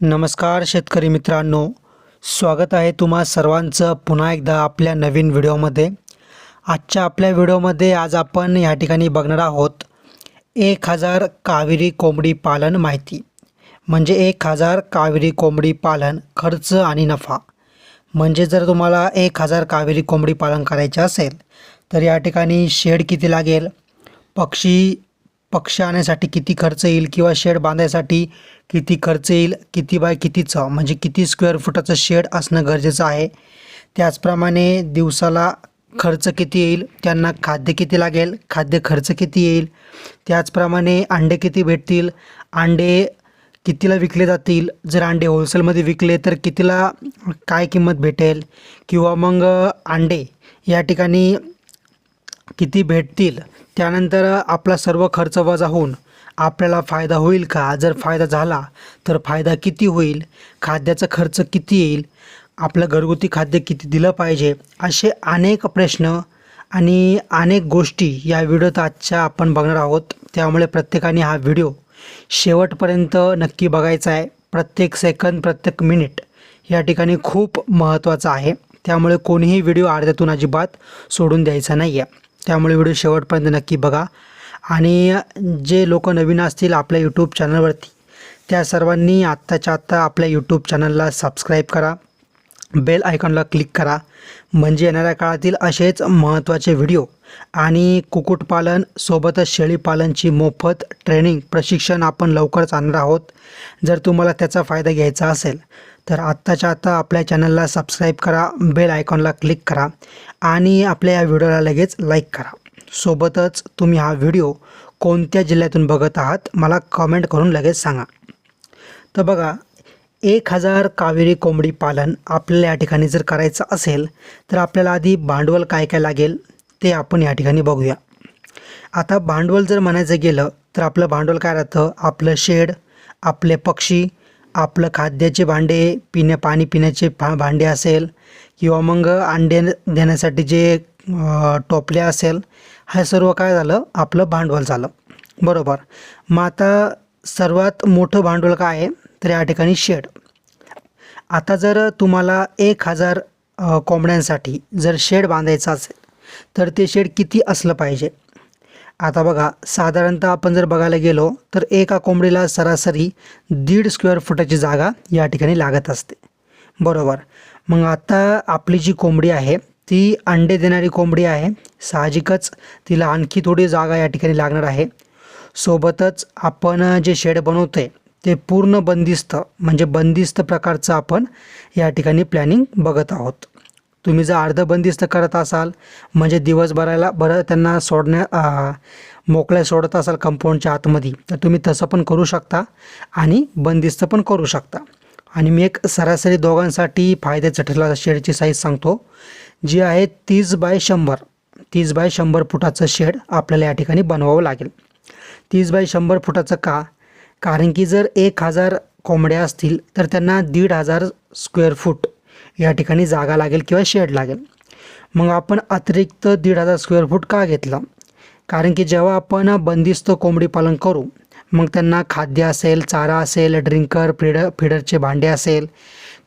नमस्कार शेतकरी मित्रांनो. स्वागत आहे तुम्हा सर्वांचं पुन्हा एकदा आपल्या नवीन व्हिडिओमध्ये. आजच्या आपल्या व्हिडिओमध्ये आज आपण या ठिकाणी बघणार आहोत एक हजार कावेरी कोंबडी पालन माहिती. म्हणजे एक हजार कावेरी कोंबडी पालन खर्च आणि नफा. म्हणजे जर तुम्हाला एक हजार कावेरी कोंबडी पालन करायचे असेल तर या ठिकाणी शेड किती लागेल? पक्षी पक्षी आणण्यासाठी किती खर्च येईल किंवा शेड बांधायसाठी किती खर्च येईल किती बाय कितीचं म्हणजे किती स्क्वेअर फुटाचं शेड असणं गरजेचं आहे. त्याचप्रमाणे दिवसाला खर्च किती येईल त्यांना खाद्य किती लागेल खाद्य खर्च किती येईल त्याचप्रमाणे अंडे किती भेटतील अंडे कितीला विकले जातील जर अंडे होलसेलमध्ये विकले तर कितीला काय किंमत भेटेल किंवा मग अंडे या ठिकाणी किती भेटतील त्यानंतर आपला सर्व खर्च वजा होऊन आपल्याला फायदा होईल का? जर फायदा झाला तर फायदा किती होईल? खाद्याचा खर्च किती येईल? आपलं घरगुती खाद्य किती दिलं पाहिजे? असे अनेक प्रश्न आणि अनेक गोष्टी या व्हिडिओत आजच्या आपण बघणार आहोत. त्यामुळे प्रत्येकाने हा व्हिडिओ शेवटपर्यंत नक्की बघायचा आहे. प्रत्येक सेकंद प्रत्येक मिनिट या ठिकाणी खूप महत्त्वाचं आहे. त्यामुळे कोणीही व्हिडिओ अर्ध्यातून अजिबात सोडून द्यायचा नाही आहे त्यामुळे व्हिडिओ शेवटपर्यंत नक्की बघा. आणि जे लोक नवीन असतील आपल्या यूट्यूब चॅनलवरती त्या सर्वांनी आत्ताच्या आत्ता आपल्या यूट्यूब चॅनलला सबस्क्राईब करा. बेल आयकॉनला क्लिक करा. म्हणजे येणाऱ्या काळातील असेच महत्त्वाचे व्हिडिओ आणि कुक्कुटपालन सोबतच शेळीपालनची मोफत ट्रेनिंग प्रशिक्षण आपण लवकरच आणणार आहोत. जर तुम्हाला त्याचा फायदा घ्यायचा असेल तर आत्ताच्या आत्ता आपल्या चॅनलला सबस्क्राईब करा बेल आयकॉनला क्लिक करा आणि आपल्या या व्हिडिओला लगेच लाईक करा. सोबतच तुम्ही हा व्हिडिओ कोणत्या जिल्ह्यातून बघत आहात मला कमेंट करून लगेच सांगा. तर बघा एक हजार कावेरी कोंबडी पालन आपल्याला या ठिकाणी जर करायचं असेल तर आपल्याला आधी भांडवल काय काय लागेल ते आपण या ठिकाणी बघूया. आता भांडवल जर म्हणायचं गेलं तर आपलं भांडवल काय राहतं? आपलं शेड आपले पक्षी आपलं खाद्याचे भांडे पिण्या पाणी पिण्याचे भा भांडे असेल किंवा मग अंडे देण्यासाठी जे टोपल्या असेल हे सर्व काय झालं? आपलं भांडवल झालं. बरोबर. मग आता सर्वात मोठं भांडवल काय आहे? तर या ठिकाणी शेड. आता जर तुम्हाला एक हजार कोंबड्यांसाठी जर शेड बांधायचं असेल तर ते शेड किती असलं पाहिजे? आता बघा साधारणतः आपण जर बघायला गेलो तर एका कोंबडीला सरासरी दीड स्क्वेअर फुटाची जागा या ठिकाणी लागत असते. बरोबर. मग आता आपली जी कोंबडी आहे ती अंडे देणारी कोंबडी आहे. साहजिकच तिला आणखी थोडी जागा या ठिकाणी लागणार आहे. सोबतच आपण जे शेड बनवतो आहे ते पूर्ण बंदिस्त म्हणजे बंदिस्त प्रकारचं आपण या ठिकाणी प्लॅनिंग बघत आहोत. तुम्ही जर अर्ध बंदिस्त करत असाल म्हणजे दिवसभराला बरं त्यांना सोडण्या मोकळ्या सोडत असाल कंपाऊंडच्या आतमध्ये तर तुम्ही तसं पण करू शकता आणि बंदिस्त पण करू शकता. आणि मी एक सरासरी दोघांसाठी फायद्याचं ठरला शेडची साईज सांगतो. जी आहे तीस बाय शंभर. तीस बाय शंभर फुटाचं शेड आपल्याला या ठिकाणी बनवावं लागेल. तीस बाय शंभर फुटाचं का? कारण की जर एक हजार कोंबड्या असतील तर त्यांना दीड हजार स्क्वेअर फूट या ठिकाणी जागा लागेल किंवा शेड लागेल. मग आपण अतिरिक्त दीड हजार स्क्वेअर फूट का घेतला? कारण की जेव्हा आपण बंदिस्त कोंबडी पालन करू मग त्यांना खाद्य असेल चारा असेल ड्रिंकर फिडर फिडरचे भांडे असेल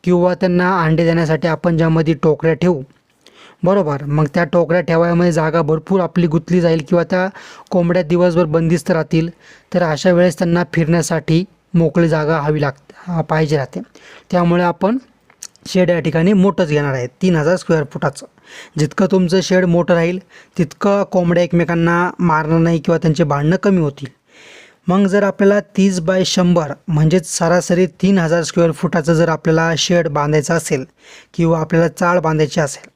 किंवा त्यांना अंडे देण्यासाठी आपण ज्यामध्ये टोकऱ्या ठेवू. बरोबर. मग त्या टोकऱ्या ठेवायमध्ये जागा भरपूर आपली गुंतली जाईल किंवा त्या कोंबड्या दिवसभर बंदिस्त राहतील तर अशा वेळेस त्यांना फिरण्यासाठी मोकळी जागा हवी लाग पाहिजे राहते. त्यामुळे आपण शेड या ठिकाणी मोठंच घेणार आहे तीन हजार स्क्वेअर फुटाचं. जितकं तुमचं शेड मोठं राहील तितकं कोंबड्या एकमेकांना मारणार नाही किंवा त्यांचे भांडणं कमी होतील. मग जर आपल्याला तीस बाय शंभर म्हणजेच सरासरी तीन हजार स्क्वेअर फुटाचं जर आपल्याला शेड बांधायचं असेल किंवा आपल्याला चाळ बांधायची असेल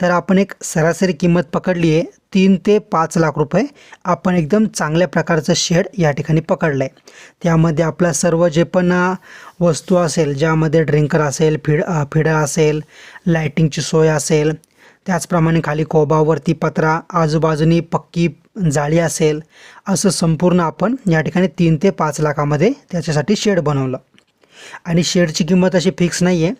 तर आपण एक सरासरी किंमत पकडली आहे. तीन ते पाच लाख रुपये आपण एकदम चांगल्या प्रकारचं शेड या ठिकाणी पकडलं आहे त्यामध्ये आपला सर्व जे पण वस्तू असेल ज्यामध्ये ड्रिंकर असेल फिड फिडर असेल लायटिंगची सोय असेल त्याचप्रमाणे खाली कोबावरती पत्रा आजूबाजूनी पक्की जाळी असेल असं संपूर्ण आपण या ठिकाणी तीन ते पाच लाखामध्ये त्याच्यासाठी शेड बनवलं. आणि शेडची किंमत अशी फिक्स नाही आहे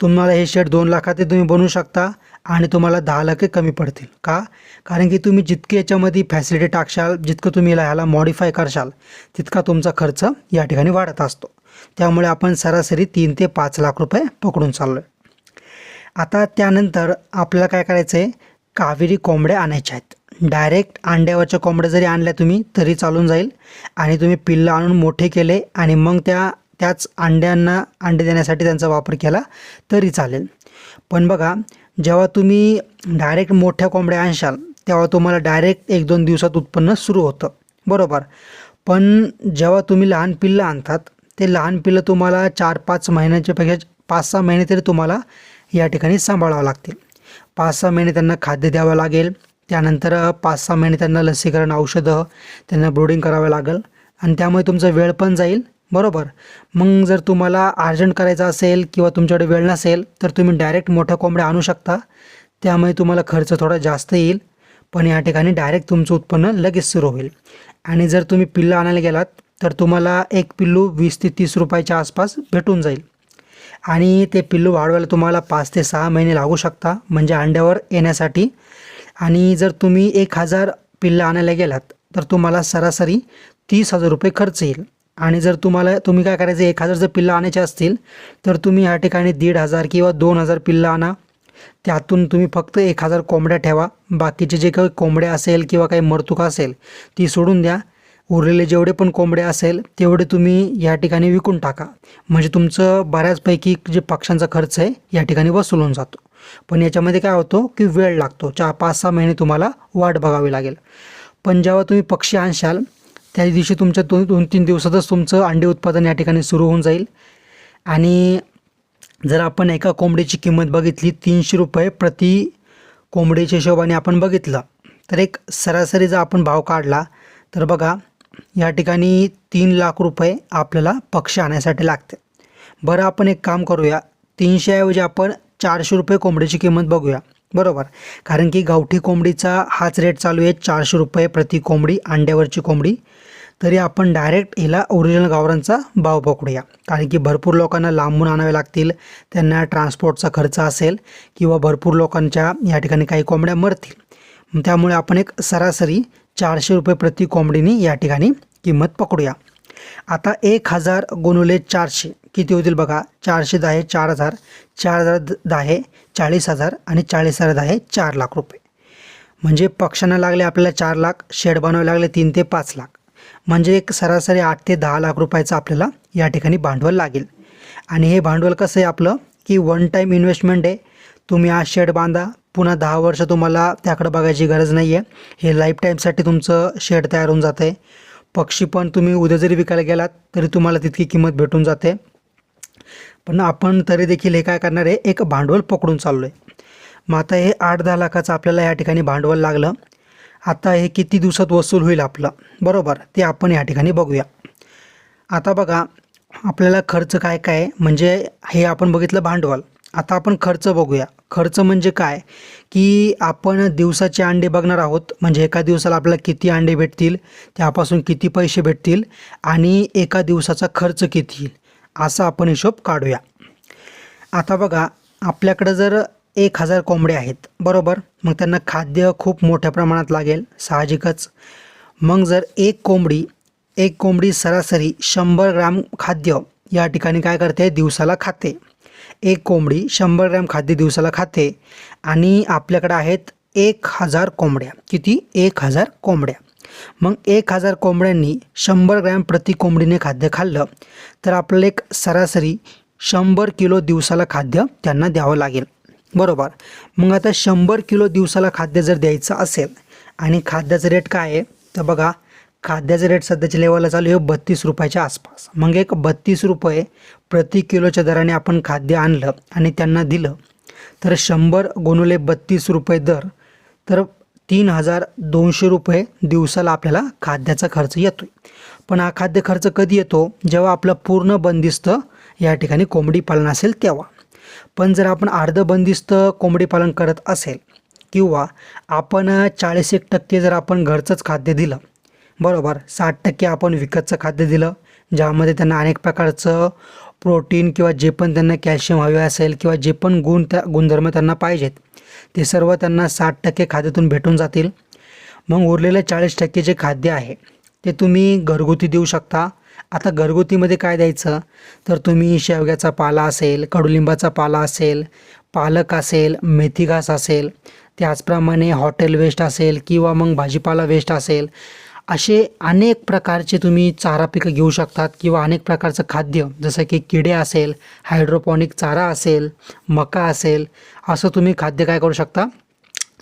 तुम्हाला हे शेड दोन लाखात तुम्ही बनवू शकता. आणि तुम्हाला दहा लाख कमी पडतील. का? कारण की तुम्ही जितके याच्यामध्ये फॅसिलिटी टाकशाल जितकं तुम्ही ह्याला मॉडिफाय करशाल तितका तुमचा खर्च या ठिकाणी वाढत असतो. त्यामुळे आपण सरासरी तीन ते पाच लाख रुपये पकडून चाललो आहे आता त्यानंतर आपल्याला काय करायचं आहे कावेरी कोंबड्या आणायच्या आहेत. डायरेक्ट अंड्यावरच्या कोंबड्या जरी आणल्या तुम्ही तरी चालून जाईल. आणि तुम्ही पिल्लं आणून मोठे केले आणि मग त्या त्याच अंड्यांना अंडे देण्यासाठी त्यांचा वापर केला तरी चालेल. पण बघा जेव्हा तुम्ही डायरेक्ट मोठ्या कोंबड्या आणशाल तेव्हा तुम्हाला डायरेक्ट एक दोन दिवसात उत्पन्न सुरू होतं. बरोबर? पण जेव्हा तुम्ही लहान पिल्लं आणतात ते लहान पिल्लं तुम्हाला चार पाच महिन्याच्यापेक्षा पाच सहा महिने तरी तुम्हाला या ठिकाणी सांभाळावं लागतील. पाच सहा महिने त्यांना खाद्य द्यावं लागेल त्यानंतर पाच सहा महिने त्यांना लसीकरण औषधं त्यांना ब्रोडिंग करावं लागेल आणि त्यामुळे तुमचा वेळ पण जाईल बरोबर. मग जर तुम्हाला अर्जंट करायचं असेल किंवा तुमच्याकडे वेळ नसेल तर तुम्ही डायरेक्ट मोठ्या कोंबड्या आणू शकता. त्यामुळे तुम्हाला खर्च थोडा जास्त येईल. पण या ठिकाणी डायरेक्ट तुमचं उत्पन्न लगेच सुरू होईल. आणि जर तुम्ही पिल्लं आणायला गेलात तर तुम्हाला एक पिल्लू वीस ते तीस रुपयाच्या आसपास भेटून जाईल. आणि ते पिल्लू वाढवायला तुम्हाला पाच ते सहा महिने लागू शकता म्हणजे अंड्यावर येण्यासाठी. आणि जर तुम्ही एक हजार पिल्लं आणायला गेलात तर तुम्हाला सरासरी तीस हजार रुपये खर्च येईल. आणि जर तुम्हाला तुम्ही काय करायचं एक हजार जर पिल्लं आणायचे असतील तर तुम्ही या ठिकाणी दीड हजार किंवा दोन हजार पिल्लं आणा. त्यातून तुम्ही फक्त एक हजार कोंबड्या ठेवा. बाकीचे जे काही कोंबड्या असेल किंवा काही मरतुका असेल ती सोडून द्या. उरलेले जेवढे पण कोंबडे असेल तेवढे तुम्ही या ठिकाणी विकून टाका. म्हणजे तुमचं बऱ्याचपैकी जे पक्ष्यांचा खर्च आहे या ठिकाणी वसूल जातो. पण याच्यामध्ये काय होतो की वेळ लागतो. चार पाच सहा महिने तुम्हाला वाट बघावी लागेल. पण जेव्हा तुम्ही पक्षी आणशाल त्या दिवशी तुमच्या दोन दोन तीन दिवसातच तुमचं अंडे उत्पादन या ठिकाणी सुरू होऊन जाईल. आणि जर आपण एका कोंबडीची किंमत बघितली तीनशे रुपये प्रति कोंबडीच्या हिशोबाने आपण बघितलं तर एक सरासरी जर आपण भाव काढला तर बघा या ठिकाणी तीन लाख रुपये आपल्याला पक्षी आणण्यासाठी लागते. बरं आपण एक काम करूया तीनशेऐवजी आपण चारशे रुपये कोंबडीची किंमत बघूया. बरोबर. कारण की गावठी कोंबडीचा हाच रेट चालू आहे चारशे रुपये प्रति कोंबडी अंड्यावरची कोंबडी. तरी आपण डायरेक्ट हिला ओरिजिनल गावरांचा भाव पकडूया. कारण की भरपूर लोकांना लांबून आणावे लागतील त्यांना ट्रान्सपोर्टचा खर्च असेल किंवा भरपूर लोकांच्या या ठिकाणी काही कोंबड्या मरतील. त्यामुळे आपण एक सरासरी चारशे रुपये प्रति कोंबडीनी या ठिकाणी किंमत पकडूया. आता एक हजार गुणुले चारशे. किती होतील बघा? चारशे दहा चार हजार. चार हजार द- दहा चाळीस हजार आणि चाळीस हजार दहा चार लाख रुपये. म्हणजे पक्षांना लागले आपल्याला चार लाख शेड बनवावे लागले तीन ते पाच लाख. म्हणजे एक सरासरी आठ ते दहा लाख रुपयाचं आपल्याला या ठिकाणी भांडवल लागेल. आणि हे भांडवल कसं आहे आपलं? की वन टाईम इन्व्हेस्टमेंट आहे. तुम्ही आज शेड बांधा. पुन्हा दहा वर्ष तुम्हाला त्याकडे बघायची गरज नाही आहे हे लाईफ टाईमसाठी तुमचं शेड तयार होऊन जातं आहे पक्षी पण तुम्ही उद्या जरी विकायला गेलात तरी तुम्हाला तितकी किंमत भेटून जाते. पण आपण तरी देखील हे काय करणार आहे एक भांडवल पकडून चाललो आहे मग आता हे आठ दहा लाखाचं आपल्याला या ठिकाणी भांडवल लागलं. आता हे किती दिवसात वसूल होईल आपलं? बरोबर ते आपण या ठिकाणी बघूया. आता बघा आपल्याला खर्च काय काय? म्हणजे हे आपण बघितलं भांडवल. आता आपण खर्च बघूया. खर्च म्हणजे काय? की आपण दिवसाचे अंडे बघणार आहोत. म्हणजे एका दिवसाला आपल्याला किती अंडे भेटतील त्यापासून किती पैसे भेटतील आणि एका दिवसाचा खर्च किती येईल असा आपण हिशोब काढूया. आता बघा आपल्याकडं जर एक हजार कोंबड्या आहेत बरोबर? मग त्यांना खाद्य खूप मोठ्या प्रमाणात लागेल साहजिकच. मग जर एक कोंबडी एक कोंबडी सरासरी शंभर ग्राम खाद्य या ठिकाणी काय करते? दिवसाला खाते. एक कोंबडी शंभर ग्रॅम खाद्य दिवसाला खाते आणि आपल्याकडे आहेत एक हजार कोंबड्या. किती? एक हजार कोंबड्या. मग एक हजार कोंबड्यांनी शंभर ग्रॅम प्रति कोंबडीने खाद्य खाल्लं तर आपल्याला एक सरासरी शंभर किलो दिवसाला खाद्य त्यांना द्यावं लागेल. बरोबर. मग आता शंभर किलो दिवसाला खाद्य जर द्यायचं असेल आणि खाद्याचं रेट काय आहे? तर बघा खाद्याचं रेट सध्याच्या लेवलला चालू आहे. बत्तीस रुपयाच्या आसपास. मग एक बत्तीस रुपये प्रति किलोच्या दराने आपण खाद्य आणलं आणि त्यांना दिलं तर शंभर गुणुले बत्तीस रुपये दर तर तीन हजार दोनशे रुपये दिवसाला आपल्याला खाद्याचा खर्च येतो पण हा खाद्य खर्च कधी येतो? जेव्हा आपलं पूर्ण बंदिस्त या ठिकाणी कोंबडी पालन असेल तेव्हा. पण जर आपण अर्ध बंदिस्त कोंबडी पालन करत असेल किंवा आपण चाळीस एक टक्के जर आपण घरचंच खाद्य दिलं बरोबर. साठ टक्के आपण विकतचं खाद्य दिलं ज्यामध्ये त्यांना अनेक प्रकारचं प्रोटीन किंवा जे पण त्यांना कॅल्शियम हवे असेल किंवा जे पण गुण त्या गुणधर्म त्यांना पाहिजेत ते सर्व त्यांना साठ टक्के खाद्यातून भेटून जातील. मग उरलेलं चाळीस टक्के जे खाद्य आहे ते तुम्ही घरगुती देऊ शकता. आता घरगुतीमध्ये काय द्यायचं? तर तुम्ही शेवग्याचा पाला असेल कडुलिंबाचा पाला असेल पालक असेल मेथी घास असेल त्याचप्रमाणे हॉटेल वेस्ट असेल किंवा मग भाजीपाला वेस्ट असेल असे अनेक प्रकारचे तुम्ही चारा पिकं घेऊ शकतात किंवा अनेक प्रकारचं खाद्य जसं की किडे असेल हायड्रोपॉनिक चारा असेल मका असेल असं तुम्ही खाद्य काय करू शकता?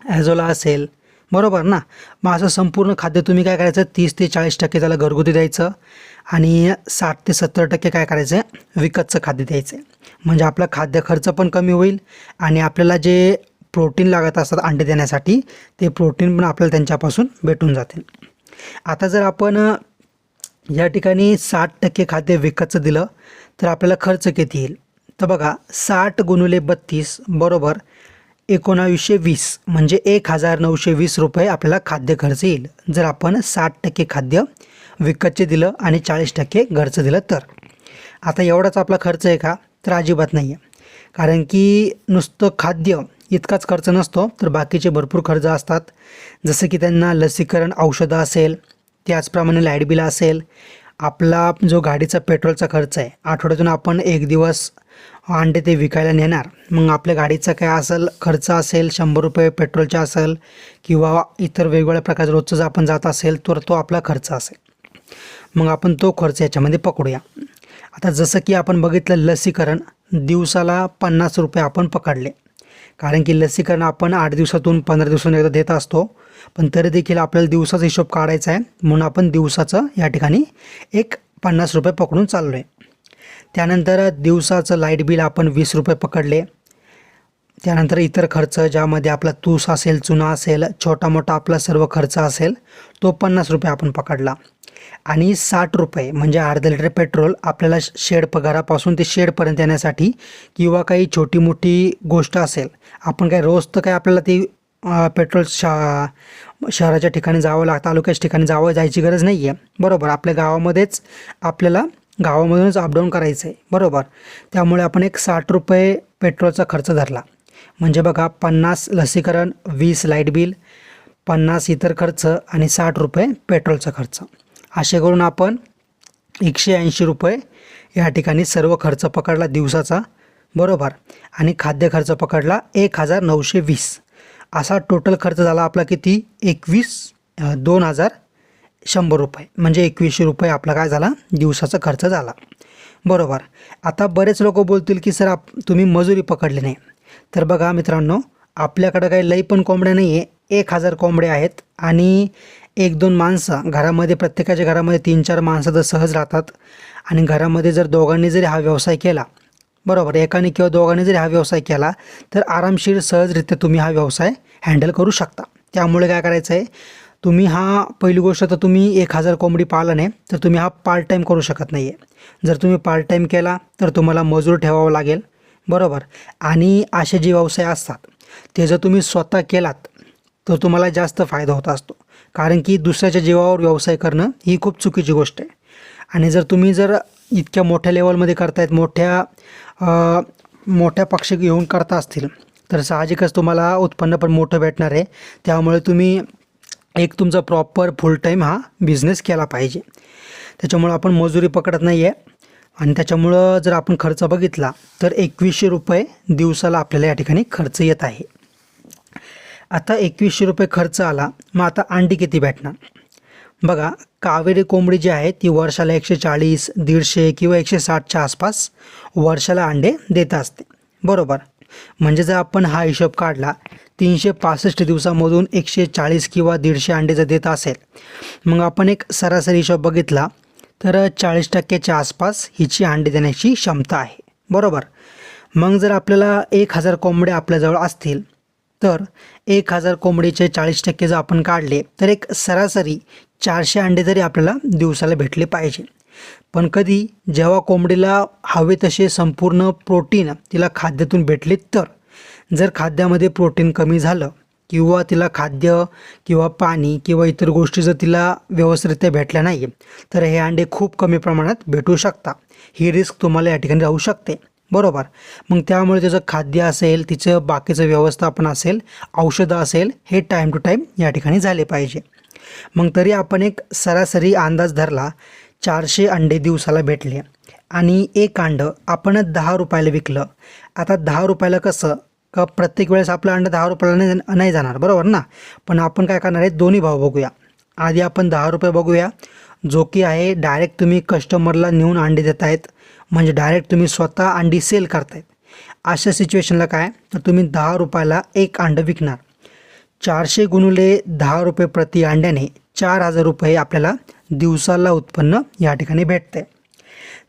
ॲझोला असेल. बरोबर ना? मग असं संपूर्ण खाद्य तुम्ही काय करायचं? तीस ते चाळीस टक्के त्याला घरगुती द्यायचं आणि साठ ते सत्तर टक्के काय करायचं? आहे विकतचं खाद्य द्यायचं. आहे म्हणजे आपला खाद्य खर्च पण कमी होईल आणि आपल्याला जे प्रोटीन लागत असतात अंडे देण्यासाठी ते प्रोटीन पण आपल्याला त्यांच्यापासून भेटून जातील. आता जर आपण या ठिकाणी साठ टक्के खाद्य विकतचं दिलं तर आपल्याला खर्च किती येईल? तर बघा साठ गुणुले बत्तीस बरोबर एकोणावीसशे वीस म्हणजे एक हजार नऊशे वीस रुपये आपल्याला खाद्य खर्च येईल. जर आपण साठ टक्के खाद्य विकतचे दिलं आणि चाळीस टक्के घरचं दिलं तर. आता एवढाच आपला खर्च आहे का? तर अजिबात नाही आहे कारण की नुसतं खाद्य इतकाच खर्च नसतो तर बाकीचे भरपूर खर्च असतात. जसं की त्यांना लसीकरण औषधं असेल त्याचप्रमाणे लाइट बिल असेल आपला जो गाडीचा पेट्रोलचा खर्च आहे आठवड्यातून आपण एक दिवस अंडे ते विकायला नेणार. मग आपल्या गाडीचा काय असेल खर्च असेल शंभर रुपये पेट्रोलचा असेल किंवा इतर वेगवेगळ्या प्रकारचा रोजचं जर आपण जात असेल तर तो आपला खर्च असेल. मग आपण तो खर्च याच्यामध्ये पकडूया. आता जसं की आपण बघितलं लसीकरण दिवसाला पन्नास रुपये आपण पकडले. कारण की लसीकरण आपण आठ दिवसातून पंधरा दिवसातून एकदा देत असतो. पण तरी देखील आपल्याला दिवसाचा हिशोब काढायचा आहे. म्हणून आपण दिवसाचं या ठिकाणी एक पन्नास रुपये पकडून चाललो आहे त्यानंतर दिवसाचं लाइट बिल आपण वीस रुपये पकडले. त्यानंतर इतर खर्च ज्यामध्ये आपला तूस असेल चुना असेल छोटा मोठा आपला सर्व खर्च असेल तो पन्नास रुपये आपण पकडला. आणि साठ रुपये म्हणजे अर्धा लिटर पेट्रोल आपल्याला शेड पगारापासून ते शेडपर्यंत येण्यासाठी किंवा काही छोटी मोठी गोष्ट असेल आपण काय रोज तर काय आपल्याला ती पेट्रोल शा शहराच्या ठिकाणी जावं लागतं तालुक्याच्या ठिकाणी जावं जायची गरज नाही आहे बरोबर आपल्या गावामध्येच आपल्याला गावामधूनच अपडाऊन करायचं आहे बरोबर. त्यामुळे आपण एक साठ रुपये पेट्रोलचा खर्च धरला. म्हणजे बघा पन्नास लसीकरण वीस लाइट बिल पन्नास इतर खर्च आणि साठ रुपये पेट्रोलचा खर्च. असे करून आपण एकशे ऐंशी रुपये या ठिकाणी सर्व खर्च पकडला दिवसाचा. बरोबर. आणि खाद्य खर्च पकडला एक हजार नऊशे वीस. असा टोटल खर्च झाला आपला किती? एकवीस दोन हजार शंभर रुपये. म्हणजे एकवीसशे रुपये आपला काय झाला? दिवसाचा खर्च झाला. बरोबर. आता बरेच लोक बोलतील की सर आप तुम्ही मजुरी पकडली नाही. तर बघा मित्रांनो आपल्याकडं काही लई पण कोंबड्या नाही आहे एक हजार कोंबड्या आहेत आणि एक दोन माणसं घरामध्ये प्रत्येकाच्या घरामध्ये तीन चार माणसं तर सहज राहतात आणि घरामध्ये जर दोघांनी जरी हा व्यवसाय केला बरोबर एकाने किंवा दोघांनी जरी हा व्यवसाय केला तर आरामशीर सहजरित्या तुम्ही हा व्यवसाय हँडल करू शकता. त्यामुळे काय करायचं आहे तुम्ही हा पहिली गोष्ट तर तुम्ही एक हजार कोंबडी पालन आहे तर तुम्ही हा पार्ट टाईम करू शकत नाही आहे जर तुम्ही पार्ट टाईम केला तर तुम्हाला मजूर ठेवावं लागेल बरोबर. आणि असे जे व्यवसाय असतात ते जर तुम्ही स्वतः केलात तर तुम्हाला जास्त फायदा होत असतो. कारण की दुसऱ्याच्या जीवावर व्यवसाय करणं ही खूप चुकीची गोष्ट आहे. आणि जर तुम्ही जर इतक्या मोठ्या लेवलमध्ये करतायत मोठ्या मोठ्या पक्ष घेऊन करता असतील तर साहजिकच तुम्हाला उत्पन्न पण मोठं भेटणार आहे. त्यामुळे तुम्ही एक तुमचा प्रॉपर फुल टाईम हा बिझनेस केला पाहिजे. त्याच्यामुळं आपण मजुरी पकडत नाही आहे आणि त्याच्यामुळं जर आपण खर्च बघितला तर एकवीसशे रुपये दिवसाला आपल्याला या ठिकाणी खर्च येत आहे. आता एकवीसशे रुपये खर्च आला. मग आता अंडी किती भेटणार? बघा कावेरी कोंबडी जी आहे ती वर्षाला एकशे चाळीस दीडशे किंवा एकशे साठच्या आसपास वर्षाला अंडे देत असते. बरोबर? म्हणजे जर आपण हा हिशोब काढला तीनशे पासष्ट दिवसामधून एकशे चाळीस किंवा दीडशे अंडे जर देत असेल मग आपण एक सरासरी हिशोब बघितला तर चाळीस टक्क्याच्या आसपास हिची अंडे देण्याची क्षमता आहे. बरोबर? मग जर आपल्याला एक हजार कोंबड्या आपल्याजवळ असतील तर एक हजार कोंबडीचे चाळीस टक्के जर आपण काढले तर एक सरासरी चारशे अंडे तरी आपल्याला दिवसाला भेटले पाहिजे. पण कधी जेव्हा कोंबडीला हवे तसे संपूर्ण प्रोटीन तिला खाद्यातून भेटले तर जर खाद्यामध्ये प्रोटीन कमी झालं किंवा तिला खाद्य किंवा पाणी किंवा इतर गोष्टी जर तिला व्यवस्थितरित्या भेटल्या नाही तर हे अंडे खूप कमी प्रमाणात भेटू शकतात ही रिस्क तुम्हाला या ठिकाणी राहू शकते. बरोबर. मग त्यामुळे त्याचं खाद्य असेल तिचं बाकीचं व्यवस्थापन असेल औषधं असेल हे टाईम टू टाईम या ठिकाणी झाले पाहिजे. मग तरी आपण एक सरासरी अंदाज धरला चारशे अंडे दिवसाला भेटले. आणि एक अंडं आपण दहा रुपयाला विकलं. आता दहा रुपयाला कसं? का प्रत्येक वेळेस आपलं अंडं दहा रुपयाला नाही नाही जाणार बरोबर ना? पण आपण काय करणार आहे? दोन्ही भाव बघूया. आधी आपण दहा रुपये बघूया. जो की आहे डायरेक्ट तुम्ही कस्टमरला नेऊन अंडे देत आहेत म्हणजे डायरेक्ट तुम्ही स्वतः अंडी सेल करतायत. अशा सिच्युएशनला काय? तर तुम्ही दहा रुपयाला एक अंडं विकणार. चारशे गुणुले दहा रुपये प्रति अंड्याने चार हजार रुपये आपल्याला दिवसाला उत्पन्न या ठिकाणी भेटते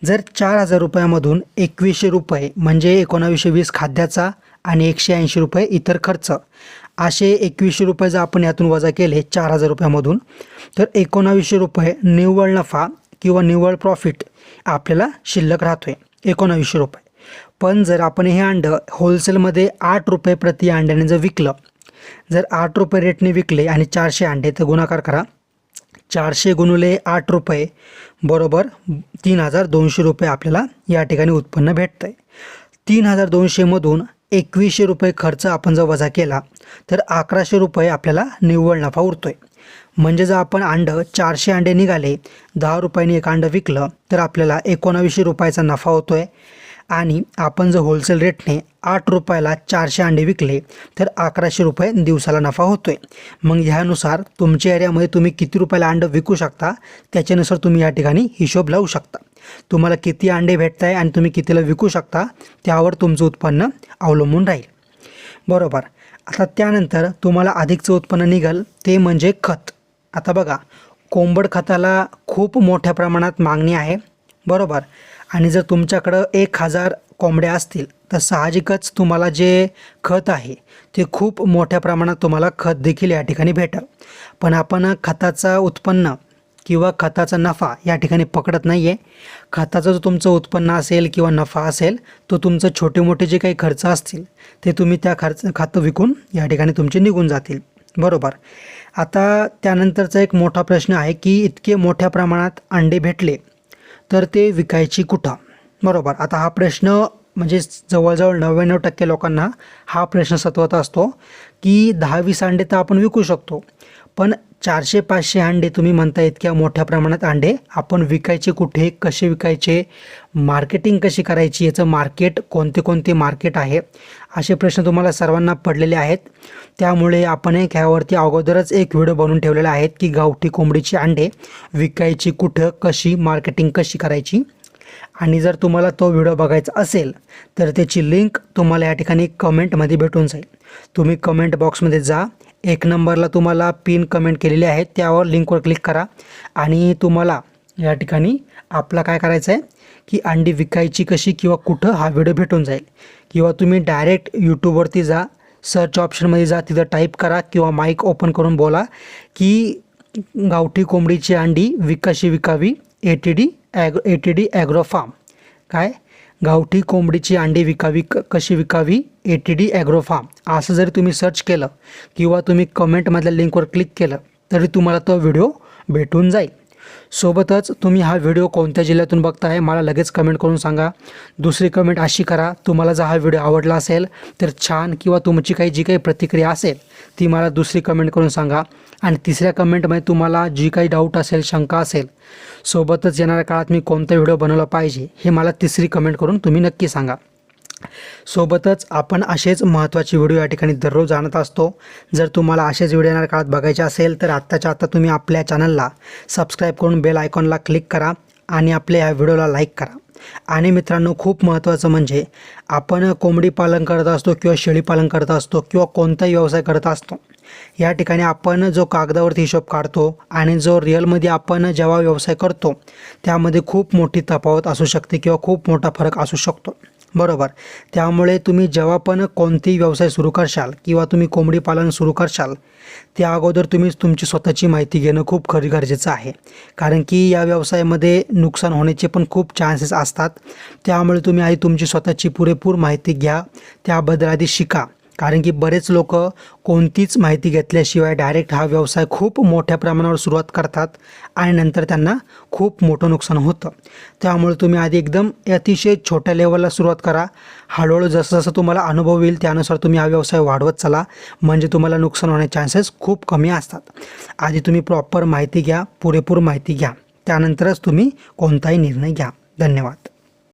जर चार हजार रुपयामधून एकवीसशे रुपये म्हणजे एकोणावीसशे वीस खाद्याचा आणि एकशे ऐंशी रुपये इतर खर्च असे एकवीसशे रुपये जर आपण यातून वजा केले चार हजार रुपयामधून तर एकोणावीसशे रुपये निव्वळ नफा किंवा निव्वळ प्रॉफिट आपल्याला शिल्लक राहतो आहे एकोणावीसशे रुपये. पण जर आपण हे अंडं होलसेलमध्ये आठ रुपये प्रति अंड्याने जर विकलं जर आठ रुपये रेटने विकले आणि चारशे अंडे तर गुणाकार करा. चारशे गुणुले आठ रुपये बरोबर तीन हजार दोनशे रुपये आपल्याला या ठिकाणी उत्पन्न भेटतं आहे तीन हजार दोनशेमधून एकवीसशे रुपये खर्च आपण जर वजा केला तर अकराशे रुपये आपल्याला निव्वळ नफा उरतो आहे म्हणजे जर आपण अंडं चारशे अंडे निघाले दहा रुपयांनी एक अंडं विकलं तर आपल्याला एकोणावीसशे रुपयाचा नफा होतो आहे आणि आपण जर होलसेल रेटने आठ रुपयाला चारशे अंडे विकले तर अकराशे रुपये दिवसाला नफा होतो आहे मग ह्यानुसार तुमच्या एरियामध्ये तुम्ही किती रुपयाला अंडं विकू शकता त्याच्यानुसार तुम्ही या ठिकाणी हिशोब लावू शकता. तुम्हाला किती अंडे भेटत आहे आणि तुम्ही कितीला विकू शकता त्यावर तुमचं उत्पन्न अवलंबून राहील. बरोबर. आता त्यानंतर तुम्हाला अधिकचं उत्पन्न निघाल ते म्हणजे खत. आता बघा कोंबड खताला खूप मोठ्या प्रमाणात मागणी आहे बरोबर? आणि जर तुमच्याकडं एक हजार कोंबड्या असतील तर साहजिकच तुम्हाला जे खत आहे ते खूप मोठ्या प्रमाणात तुम्हाला खत देखील या ठिकाणी भेटेल. पण आपण खताचा उत्पन्न किंवा खताचा नफा या ठिकाणी पकडत नाही आहे खताचं जो तुमचं उत्पन्न असेल किंवा नफा असेल तो तुमचं छोटे मोठे जे काही खर्च असतील ते तुम्ही त्या खर्च खातं विकून या ठिकाणी तुमचे निघून जातील. बरोबर. आता त्यानंतरचा एक मोठा प्रश्न आहे की इतके मोठ्या प्रमाणात अंडे भेटले तर ते विकायची कुठं? बरोबर. आता हा प्रश्न म्हणजे जवळजवळ नव्याण्णव टक्के लोकांना हा प्रश्न सतवत असतो की दहा वीस अंडे तर आपण विकू शकतो. पण चारशे पाचशे अंडे तुम्ही म्हणता इतक्या मोठ्या प्रमाणात अंडे. आपण विकायचे कुठे कसे विकायचे मार्केटिंग कशी करायची याचं मार्केट कोणते कोणते मार्केट आहे? असे प्रश्न तुम्हाला सर्वांना पडलेले आहेत. त्यामुळे आपण एक ह्यावरती अगोदरच एक व्हिडिओ बनवून ठेवलेला आहे की गावठी कोंबडीची अंडे विकायची कुठं कशी मार्केटिंग कशी करायची? आणि जर तुम्हाला तो व्हिडिओ बघायचा असेल तर त्याची लिंक तुम्हाला या ठिकाणी कमेंटमध्ये भेटून जाईल. तुम्ही कमेंट बॉक्समध्ये जा एक नंबरला तुम्हाला पिन कमेंट केलेली आहे त्यावर लिंकवर क्लिक करा. आणि तुम्हाला या ठिकाणी आपला काय करायचं आहे की अंडी विकायची कशी किंवा कुठं हा व्हिडिओ भेटून जाईल. किंवा तुम्ही डायरेक्ट यूट्यूबवरती जा सर्च ऑप्शनमध्ये जा तिथं टाईप करा किंवा माईक ओपन करून बोला की गावठी कोंबडीची अंडी विकशी विकावी A T D Ag A T D agro farm काय? गावठी कोंबडीची अंडी विकावी क कशी विकावी? ए टी डी ॲग्रोफार्म असं जरी तुम्ही सर्च केलं किंवा तुम्ही कमेंटमधल्या लिंकवर क्लिक केलं तरी तुम्हाला तो व्हिडिओ भेटून जाईल. सोबतच तुम्ही हा व्हिडिओ कोणत्या जिल्ह्यातून बघताय मला लगेच कमेंट करून सांगा. दुसरी कमेंट अशी करा तुम्हाला जर हा व्हिडिओ आवडला असेल तर छान किंवा तुमची काही जी काही प्रतिक्रिया असेल ती मला दुसरी कमेंट करून सांगा. आणि तिसऱ्या कमेंटमध्ये तुम्हाला जी काही डाऊट असेल शंका असेल सोबतच येणाऱ्या काळात मी कोणता व्हिडिओ बनवला पाहिजे हे मला तिसरी कमेंट करून तुम्ही नक्की सांगा. सोबतच आपण असेच महत्त्वाचे व्हिडिओ या ठिकाणी दररोज आणत असतो. जर तुम्हाला असेच व्हिडिओ येणाऱ्या काळात बघायचे असेल तर आत्ताच्या आत्ता तुम्ही आपल्या चॅनलला सबस्क्राईब करून बेल आयकॉनला क्लिक करा आणि आपल्या ह्या व्हिडिओला लाईक करा. आणि मित्रांनो खूप महत्त्वाचं म्हणजे आपण कोंबडी पालन करत असतो किंवा शेळी पालन करत असतो किंवा कोणताही व्यवसाय करत असतो या ठिकाणी आपण जो कागदावरती हिशोब काढतो आणि जो रिअलमध्ये आपण जेव्हा व्यवसाय करतो त्यामध्ये खूप मोठी तफावत असू शकते किंवा खूप मोठा फरक असू शकतो. बरोबर. त्यामुळे तुम्ही जेव्हा पण कोणतेही व्यवसाय सुरू करशाल किंवा तुम्ही कोंबडी पालन सुरू करशाल त्या अगोदर तुम्ही तुमची स्वतःची माहिती घेणं खूप खरी गरजेचं आहे. कारण की या व्यवसायामध्ये नुकसान होण्याचे पण खूप चान्सेस असतात. त्यामुळे तुम्ही आधी तुमची स्वतःची पुरेपूर माहिती घ्या. त्याबद्दल आधी शिका. कारण की बरेच लोक कोणतीच माहिती घेतल्याशिवाय डायरेक्ट हा व्यवसाय खूप मोठ्या प्रमाणावर सुरुवात करतात आणि नंतर त्यांना खूप मोठं नुकसान होतं. त्यामुळे तुम्ही आधी एकदम अतिशय छोट्या लेवलला सुरुवात करा. हळूहळू जसं जसं तुम्हाला अनुभव येईल त्यानुसार तुम्ही हा व्यवसाय वाढवत चला. म्हणजे तुम्हाला नुकसान होण्याचे चान्सेस खूप कमी असतात. आधी तुम्ही प्रॉपर माहिती घ्या पुरेपूर माहिती घ्या. त्यानंतरच तुम्ही कोणताही निर्णय घ्या. धन्यवाद.